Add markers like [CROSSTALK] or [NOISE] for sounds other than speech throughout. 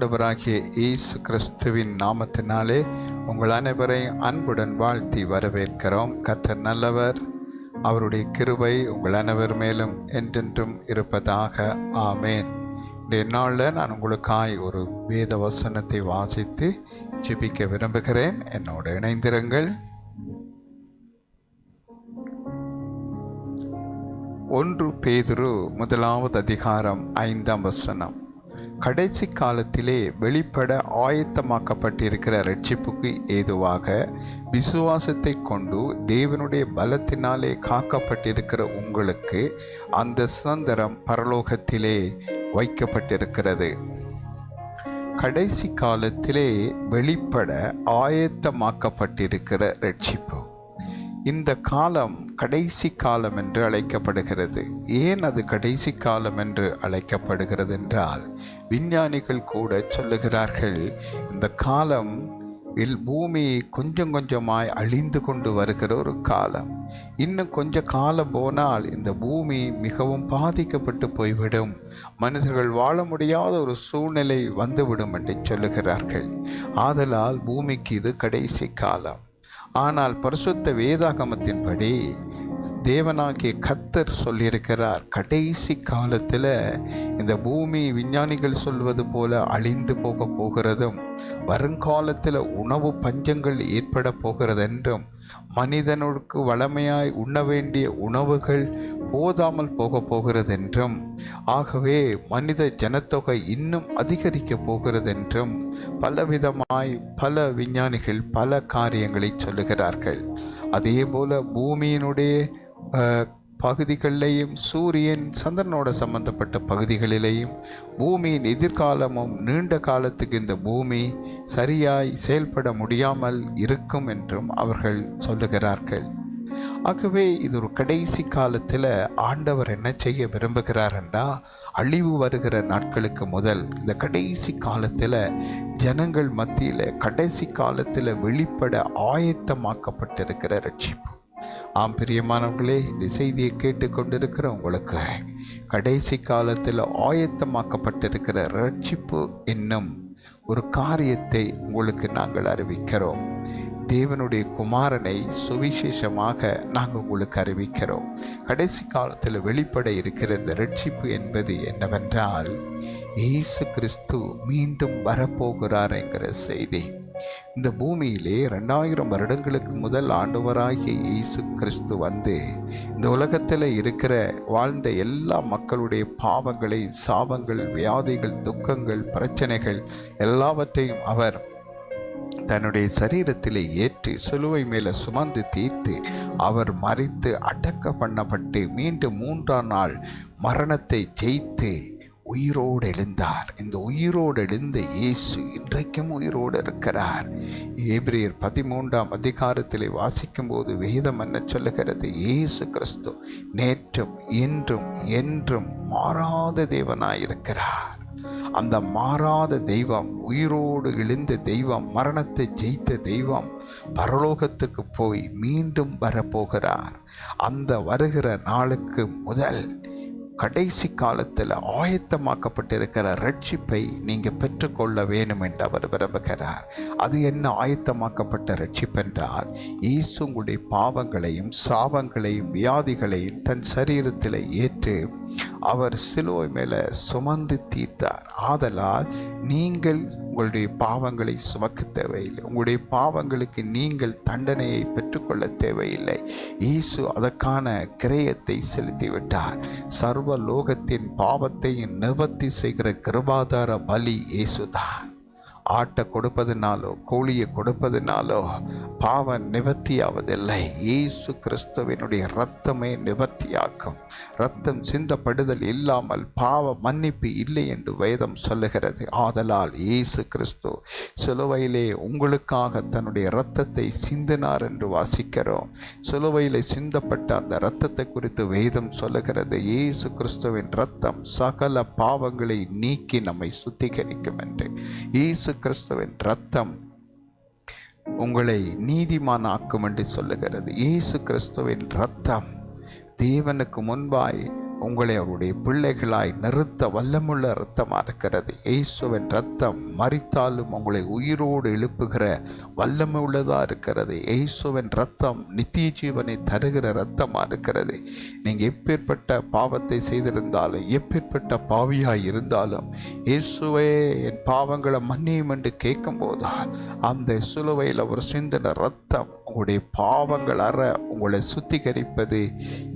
ஆண்டவராகிய இயேசு கிறிஸ்துவின் நாமத்தினாலே உங்கள் அனைவரையும் அன்புடன் வாழ்த்தி வரவேற்கிறோம். கத்தர் நல்லவர். அவருடைய கிருபை உங்கள் அனைவர் மேலும் என்றென்றும் இருப்பதாக. ஆமேன். இன்றைய நாளில் நான் உங்களுக்காய் ஒரு வேத வசனத்தை வாசித்து ஜிபிக்க விரும்புகிறேன். என்னோடு இணைந்திருங்கள். ஒன்று பேதுரு முதலாவது அதிகாரம் ஐந்தாம் வசனம். கடைசி காலத்திலே வெளிப்பட ஆயத்தமாக்கப்பட்டிருக்கிற ரட்சிப்புக்கு ஏதுவாக விசுவாசத்தை கொண்டு தேவனுடைய பலத்தினாலே காக்கப்பட்டிருக்கிற உங்களுக்கு அந்த சுதந்திரம் பரலோகத்திலே வைக்கப்பட்டிருக்கிறது. கடைசி காலத்திலே வெளிப்பட ஆயத்தமாக்கப்பட்டிருக்கிற ரட்சிப்பு இந்த காலம் கடைசி காலம் என்று அழைக்கப்படுகிறது. ஏன் அது கடைசி காலம் என்று அழைக்கப்படுகிறது என்றால் விஞ்ஞானிகள் கூட சொல்லுகிறார்கள் இந்த காலம் இல் பூமி கொஞ்சம் கொஞ்சமாய் அழிந்து கொண்டு வருகிற ஒரு காலம். இன்னும் கொஞ்ச காலம் போனால் இந்த பூமி மிகவும் பாதிக்கப்பட்டு போய்விடும். மனிதர்கள் வாழ முடியாத ஒரு சூழ்நிலை வந்துவிடும் என்று சொல்லுகிறார்கள். ஆதலால் பூமிக்கு இது கடைசி காலம். ஆனால் பரிசுத்த வேதாகமத்தின்படி தேவனாகிய கத்தர் சொல்லியிருக்கிறார் கடைசி காலத்தில் இந்த பூமி விஞ்ஞானிகள் சொல்வது போல அழிந்து போக போகிறதும் வருங்காலத்தில் உணவு பஞ்சங்கள் ஏற்பட போகிறதென்றும் மனிதனுக்கு வளமையாய் உண்ண வேண்டிய உணவுகள் போதாமல் போக போகிறதென்றும் ஆகவே மனித ஜனத்தொகை இன்னும் அதிகரிக்க போகிறதென்றும் பலவிதமாய் பல விஞ்ஞானிகள் பல காரியங்களை சொல்லுகிறார்கள். அதே போல பூமியினுடைய பகுதிகளிலேயும் சூரியன் சந்திரனோட சம்பந்தப்பட்ட பகுதிகளிலேயும் பூமியின் எதிர்காலமும் நீண்ட காலத்துக்கு இந்த பூமி சரியாய் செயல்பட முடியாமல் இருக்கும் என்றும் அவர்கள் சொல்லுகிறார்கள். ஆகவே இது ஒரு கடைசி காலத்தில் ஆண்டவர் என்ன செய்ய விரும்புகிறார் அழிவு வருகிற நாட்களுக்கு முதல் இந்த கடைசி காலத்தில் ஜனங்கள் மத்தியில் கடைசி காலத்தில் வெளிப்பட ஆயத்தமாக்கப்பட்டிருக்கிற ரட்சிப்பு. ஆம் பிரியமானவர்களே இந்த செய்தியை கேட்டுக்கொண்டிருக்கிற உங்களுக்கு கடைசி காலத்தில் ஆயத்தமாக்கப்பட்டிருக்கிற ரட்சிப்பு என்னும் ஒரு காரியத்தை உங்களுக்கு நாங்கள் அறிவிக்கிறோம். தேவனுடைய குமாரனை சுவிசேஷமாக நாங்கள் உங்களுக்கு அறிவிக்கிறோம். கடைசி காலத்தில் வெளிப்பட இருக்கிற இந்த ரட்சிப்பு என்பது என்னவென்றால் இயேசு கிறிஸ்து மீண்டும் வரப்போகிறார் என்கிற செய்தி. இந்த பூமியிலே ரெண்டாயிரம் வருடங்களுக்கு முதல் ஆண்டவராகிய இயேசு கிறிஸ்து வந்து இந்த உலகத்தில் இருக்கிற வாழ்ந்த எல்லா மக்களுடைய பாவங்களை சாபங்கள் வியாதிகள் துக்கங்கள் பிரச்சனைகள் எல்லாவற்றையும் அவர் தன்னுடைய சரீரத்திலே ஏற்றி சிலுவை மேலே சுமந்து தீர்த்து அவர் மறித்து அடக்க பண்ணப்பட்டு மீண்டும் மூன்றாம் நாள் மரணத்தை ஜெயித்து உயிரோடு எழுந்தார். இந்த உயிரோடு எழுந்த இயேசு இன்றைக்கும் உயிரோடு இருக்கிறார். ஏப்ரியர் பதிமூன்றாம் அதிகாரத்திலே வாசிக்கும்போது வேதம் என்ன சொல்லுகிறது? இயேசு கிறிஸ்து நேற்றும் இன்றும் என்றும் மாறாத தேவனாயிருக்கிறார். அந்த மாறாத தெய்வம் உயிரோடு எழுந்த தெய்வம் மரணத்தை ஜெயித்த தெய்வம் பரலோகத்துக்கு போய் மீண்டும் வரப்போகிறார். அந்த வருகிற நாளுக்கு முதல் கடைசி காலத்தில் ஆயத்தமாக்கப்பட்டிருக்கிற ரட்சிப்பை நீங்கள் பெற்றுக்கொள்ள வேண்டும் என்று அவர் விரும்புகிறார். அது என்ன ஆயத்தமாக்கப்பட்ட ரட்சிப்பென்றால் இயேசு உங்களுடைய பாவங்களையும் சாபங்களையும் வியாதிகளையும் தன் சரீரத்தில் ஏற்று அவர் சிலுவை மேலே சுமந்து தீர்த்தார். ஆதலால் நீங்கள் உங்களுடைய பாவங்களை சுமக்க தேவையில்லை. உங்களுடைய பாவங்களுக்கு நீங்கள் தண்டனையை பெற்றுக்கொள்ள தேவையில்லை. இயேசு அதற்கான கிரயத்தை செலுத்திவிட்டார். சர்வ லோகத்தின் பாவத்தையும் நிவர்த்தி செய்கிற கிருபாதார பலி இயேசுதான். ஆட்டை கொடுப்பதுனாலோ கோழியை கொடுப்பதுனாலோ பாவ நிவர்த்தியாவதில்லை. இயேசு கிறிஸ்துவனுடைய இரத்தமே நிவர்த்தியாக்கும். ரத்தம் சிந்தப்படுதல் இல்லாமல் பாவ மன்னிப்பு இல்லை என்று வேதம் சொல்லுகிறது. ஆதலால் இயேசு கிறிஸ்து சிலுவையிலே உங்களுக்காக தன்னுடைய இரத்தத்தை சிந்தினார் என்று வாசிக்கிறோம். சிலுவையிலே சிந்தப்பட்ட அந்த இரத்தத்தை குறித்து வேதம் சொல்லுகிறது. இயேசு கிறிஸ்துவின் இரத்தம் சகல பாவங்களை நீக்கி நம்மை சுத்திகரிக்கும் என்று. இயேசு கிறிஸ்துவின் ரத்தம் உங்களை நீதிமானாக்கும் என்று சொல்லுகிறது. இயேசு கிறிஸ்துவின் ரத்தம் தேவனுக்கு முன்பாய் உங்களை அவருடைய பிள்ளைகளாய் நிறுத்த வல்லமுள்ள இரத்தமாக இருக்கிறது. இயேசுவின் ரத்தம் மறித்தாலும் உங்களை உயிரோடு எழுப்புகிற வல்லமை உள்ளதாக இருக்கிறது. இயேசுவின் ரத்தம் நித்திய ஜீவனை தருகிற ரத்தமாக இருக்கிறது. நீங்கள் எப்பேற்பட்ட பாவத்தை செய்திருந்தாலும் எப்பேற்பட்ட பாவியாய் இருந்தாலும் இயேசுவே என் பாவங்களை மன்னியும் என்று கேட்கும்போது அந்த சிலுவையில் ஒரு சிந்தின ரத்தம் உங்களுடைய பாவங்கள் அற உங்களை சுத்திகரிப்பது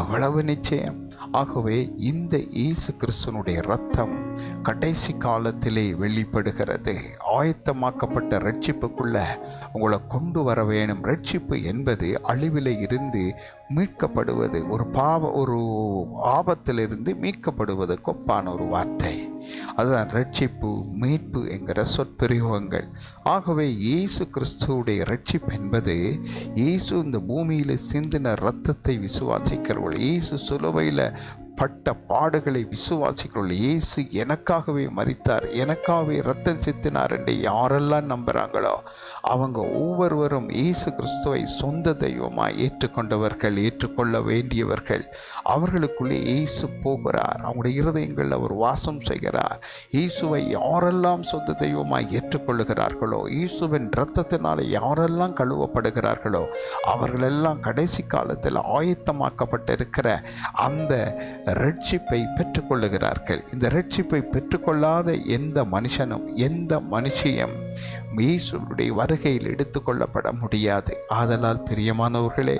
எவ்வளவு நிச்சயம். ஆகவே இந்த இயேசு கிறிஸ்துவனுடைய ரத்தம் கடைசி காலத்திலே வெளிப்படுகிறது. ஆயத்தமாக்கப்பட்ட ரட்சிப்புக்குள்ள உங்களை கொண்டு வர வேணும். ரட்சிப்பு என்பது அழிவிலே இருந்து மீட்கப்படுவது. ஒரு பாவ ஒரு ஆபத்திலிருந்து மீட்கப்படுவது. கொப்பான ஒரு வார்த்தை. அதுதான் ரட்சிப்பு மீட்பு என்கிற சொற்பிரயோகங்கள். ஆகவே இயேசு கிறிஸ்துவுடைய ரட்சிப்பு என்பது இயேசு இந்த பூமியில் சிந்தின ரத்தத்தை விசுவாசிக்கிறவர்கள் இயேசு சுலுவையில் பட்ட பாடுகளை விசுவாசிக்கிறவர்கள் இயேசு எனக்காகவே மறித்தார் எனக்காகவே ரத்தம் சித்தினார் என்று யாரெல்லாம் நம்புகிறாங்களோ அவங்க ஒவ்வொருவரும் இயேசு கிறிஸ்துவை சொந்த தெய்வமாக ஏற்றுக்கொண்டவர்கள் ஏற்றுக்கொள்ள வேண்டியவர்கள். அவர்களுக்குள்ளே இயேசு போகிறார் அவங்களுடைய இருதயங்களில் அவர் வாசம் செய்கிறார். இயேசுவை யாரெல்லாம் சொந்த தெய்வமாக ஏற்றுக்கொள்ளுகிறார்களோ இயேசுவின் இரத்தத்தினால யாரெல்லாம் கழுவப்படுகிறார்களோ அவர்களெல்லாம் கடைசி காலத்தில் ஆயத்தமாக்கப்பட்டிருக்கிற அந்த ரட்சிப்பை பெற்றுக்கொள்ளுகிறார்கள். இந்த ரட்சிப்பை பெற்றுக்கொள்ளாத எந்த மனுஷனும் எந்த மனுஷியும் இயேசுடைய வருகையில் எடுத்துக்கொள்ளப்பட முடியாது. ஆதலால் பிரியமானவர்களே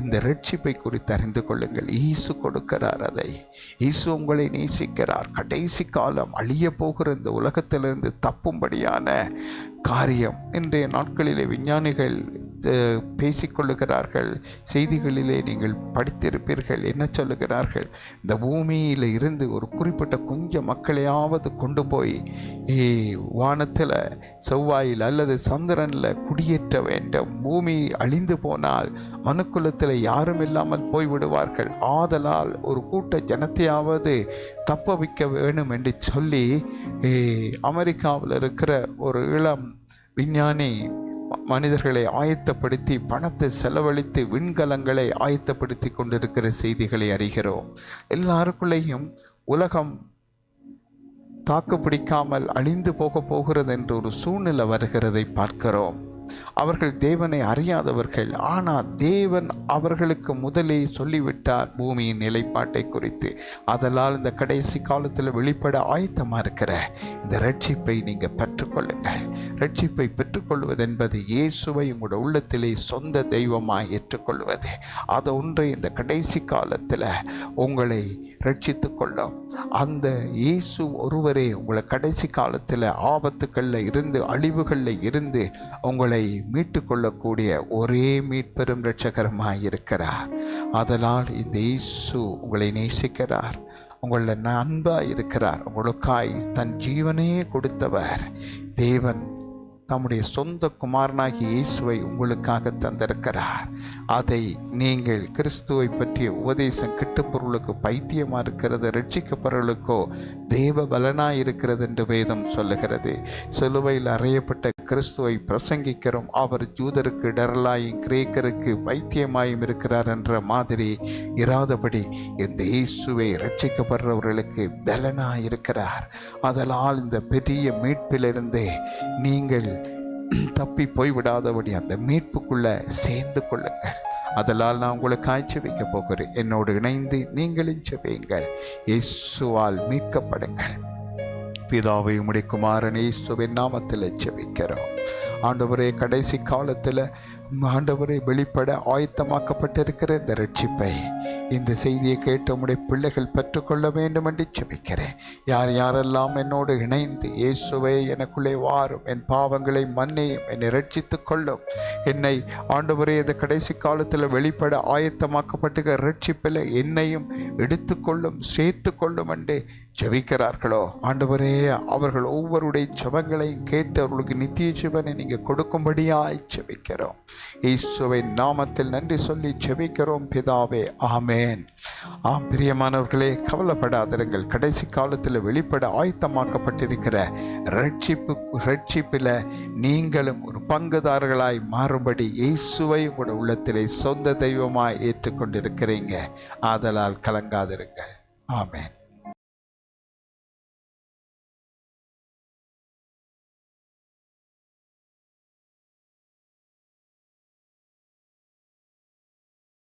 இந்த ரட்சிப்பை குறித்து அறிந்து கொள்ளுங்கள். இயேசு கொடுக்கிறார் அதை. இயேசு உங்களை நேசிக்கிறார். கடைசி காலம் அழிய போகிற இந்த உலகத்திலிருந்து தப்பும்படியான காரியம் இன்றைய நாட்களிலே விஞ்ஞானிகள் பேசிக்கொள்ளுகிறார்கள். செய்திகளிலே நீங்கள் படித்திருப்பீர்கள் என்ன சொல்லுகிறார்கள்? இந்த பூமியில் இருந்து ஒரு குறிப்பிட்ட கொஞ்சம் மக்களையாவது கொண்டு போய் வானத்தில் செவ்வாயில் அல்லது சந்திரனில் குடியேற்ற வேண்டும். பூமி அழிந்து போனால் மனுக்குலத்தில் யாரும் இல்லாமல் போய்விடுவார்கள். ஆதலால் ஒரு கூட்ட ஜனத்தையாவது தப்ப வைக்க வேணும் என்று சொல்லி அமெரிக்காவில் இருக்கிற ஒரு இளம் விஞ்ஞானி மனிதர்களை ஆயத்தப்படுத்தி பணத்தை செலவழித்து விண்கலங்களை ஆயத்தப்படுத்தி கொண்டிருக்கிற செய்திகளை அறிகிறோம். எல்லாருக்குள்ளேயும் உலகம் தாக்கு பிடிக்காமல் அழிந்து போக போகிறது என்ற ஒரு சூழ்நிலை வருகிறதை பார்க்கிறோம். அவர்கள் தேவனை அறியாதவர்கள். ஆனால் தேவன் அவர்களுக்கு முதலே சொல்லிவிட்டார் பூமியின் நிலைப்பாட்டை குறித்து. அதனால் இந்த கடைசி காலத்தில் வெளிப்பட ஆயத்தமாக இருக்கிற இந்த ரட்சிப்பை நீங்கள் பெற்றுக்கொள்ளுங்கள். ரட்சிப்பை பெற்றுக்கொள்வது என்பது இயேசுவை உங்களோட உள்ளத்திலே சொந்த தெய்வமாக ஏற்றுக்கொள்வது. அது ஒன்றை இந்த கடைசி காலத்தில் உங்களை ரட்சித்து கொள்ளும். அந்த இயேசு ஒருவரே உங்களை கடைசி காலத்தில் ஆபத்துக்களில் இருந்து அழிவுகளில் இருந்து உங்களை மீட்டு கொள்ளக்கூடிய ஒரே மீட்பெரும் இருக்கிறார் அதனால் இந்த இயேசு உங்களை நேசிக்கிறார். உங்களில் அன்பாக இருக்கிறார். உங்களுக்காய் தன் ஜீவனையே கொடுத்தவர். தேவன் தம்முடைய சொந்த குமாரனாகிய இயேசுவை உங்களுக்காக தந்திருக்கிறார். அதை நீங்கள் கிறிஸ்துவை பற்றிய உபதேசம் கிட்டுப்பொருளுக்கு பைத்தியமாக இருக்கிறது ரட்சிக்கப்படுறவர்களுக்கோ தேவ பலனாக இருக்கிறது என்று வேதம் சொல்லுகிறது. சிலுவையில் அறையப்பட்ட கிறிஸ்துவை பிரசங்கிக்கிறோம். அவர் ஜூதருக்கு இடரலாயும் கிரேக்கருக்கு பைத்தியமாயும் இருக்கிறார் என்ற மாதிரி இராதபடி இந்த இயேசுவை ரட்சிக்கப்படுறவர்களுக்கு பலனாக இருக்கிறார். அதனால் இந்த பெரிய மீட்பிலிருந்து நீங்கள் [CLEARS THROAT] தப்பி போய்விடாதபடி அந்த மீட்புக்குள்ளே சேர்ந்து கொள்ளுங்கள். அதனால் நான் உங்களை காய்ச்சி வைக்க போகிறேன். என்னோடு இணைந்து நீங்களும் செவியுங்கள் இயேசுவால் மீட்கப்படுங்கள். பிதாவை உடைய குமாரன் இயேசுவின் நாமத்தில் செவிக்கிறோம் ஆண்டவரே கடைசி காலத்தில் ஆண்டவரை வெளிப்பட ஆயத்தமாக்கப்பட்டிருக்கிற இந்த ரட்சிப்பை இந்த செய்தியை கேட்டு உம்முடைய பிள்ளைகள் பெற்றுக்கொள்ள வேண்டும் என்று செபிக்கிறேன் யார் யாரெல்லாம் என்னோடு இணைந்து இயேசுவை எனக்குள்ளே வாரும் என் பாவங்களை மன்னியும் என்னை ரட்சித்துக் கொள்ளும் என்னை ஆண்டவரே இந்த கடைசி காலத்தில் வெளிப்பட ஆயத்தமாக்கப்பட்டிருக்கிற ரட்சிப்பில் என்னையும் எடுத்துக்கொள்ளும் சேர்த்து கொள்ளும் என்று ஜபிக்கிறார்களோ? ஆண்டவரே அவர்கள் ஒவ்வொருடைய ஜபங்களையும் கேட்டு அவர்களுக்கு நித்திய ஜீவனை நீங்கள் கொடுக்கும்படியாய் ஜபிக்கிறோம். இயேசுவின் நாமத்தில் நன்றி சொல்லி ஜபிக்கிறோம். பிதாவே ஆமேன். ஆம் பிரியமானவர்களே கவலைப்படாதிருங்கள். கடைசி காலத்தில் வெளிப்பட ஆயத்தமாக்கப்பட்டிருக்கிற ரட்சிப்பு ரட்சிப்பில் நீங்களும் ஒரு பங்குதாரர்களாய் மாறும்படி இயேசுவை உங்களோட உள்ளத்திலே சொந்த தெய்வமாய் ஏற்றுக்கொண்டிருக்கிறீங்க. ஆதலால் கலங்காதிருங்கள். ஆமேன்.